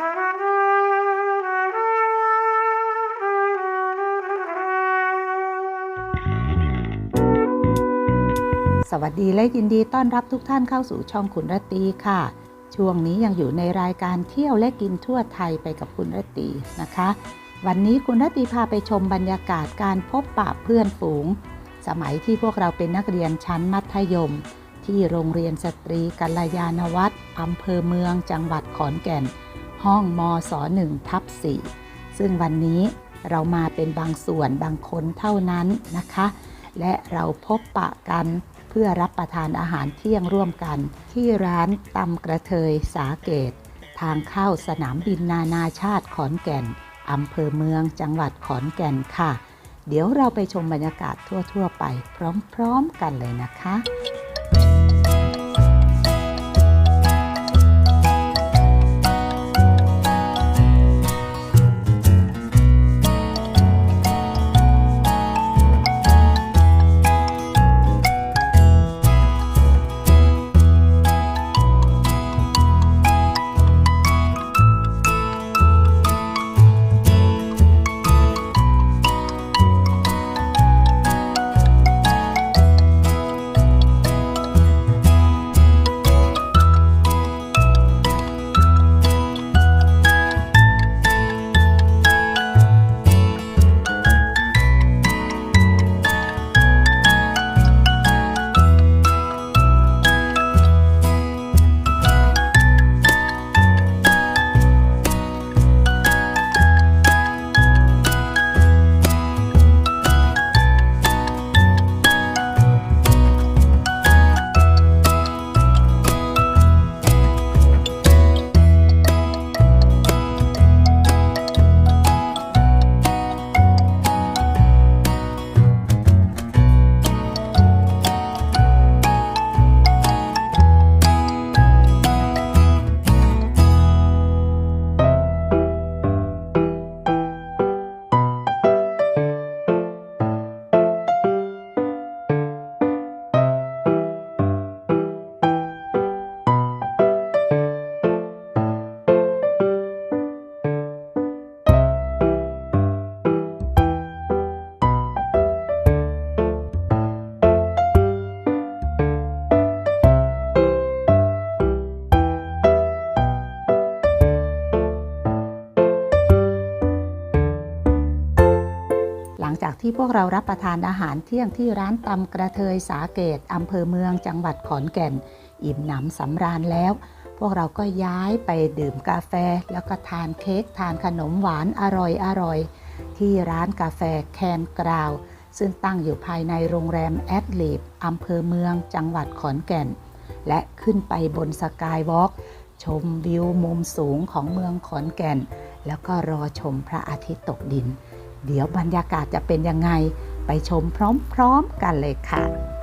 สวัสดีและยินดีต้อนรับทุกท่านเข้าสู่ช่องคุณรตีค่ะ ช่วงนี้ยังอยู่ในรายการเที่ยวและกินทั่วไทยไปกับคุณรตีนะคะ วันนี้คุณรตตีพาไปชมบรรยากาศการพบปะเพื่อนฝูง สมัยที่พวกเราเป็นนักเรียนชั้นมัธยม ที่โรงเรียนสตรีกัลยาณวัฒน์อำเภอเมืองจังหวัดขอนแก่น ห้องมศ1ทับ4ซึ่งวันนี้เรามาเป็นบางส่วนบางคนเท่านั้นนะคะ และเราพบปะกันเพื่อรับประทานอาหารเที่ยงร่วมกัน ที่ร้านตำกระเทยสาเกต ทางเข้าสนามบินนานาชาติขอนแก่นอำเภอเมืองจังหวัดขอนแก่นค่ะ เดี๋ยวเราไปชมบรรยากาศทั่ว ๆ ไป พร้อม ๆ กันเลยนะคะ ลังจากที่พวกเรารับประทานอาหารเที่ยงที่ร้านตำกระเทยสาเกตอำเภอเมืองจังหวัดขอนแก่น อิ่มหนำสำราญแล้ว พวกเราก็ย้ายไปดื่มกาแฟ แล้วก็ทานเค้กทานขนมหวานอร่อยอร่อยที่ร้านกาแฟแคนกราว ซึ่งตั้งอยู่ภายในโรงแรมแอดลีบอำเภอเมืองจังหวัดขอนแก่น และขึ้นไปบนสกายวอล์กชมวิวมุมสูงของเมืองขอนแก่น แล้วก็รอชมพระอาทิตย์ตกดิน เดี๋ยวบรรยากาศจะเป็นยังไงไปชมพร้อมๆกันเลยค่ะ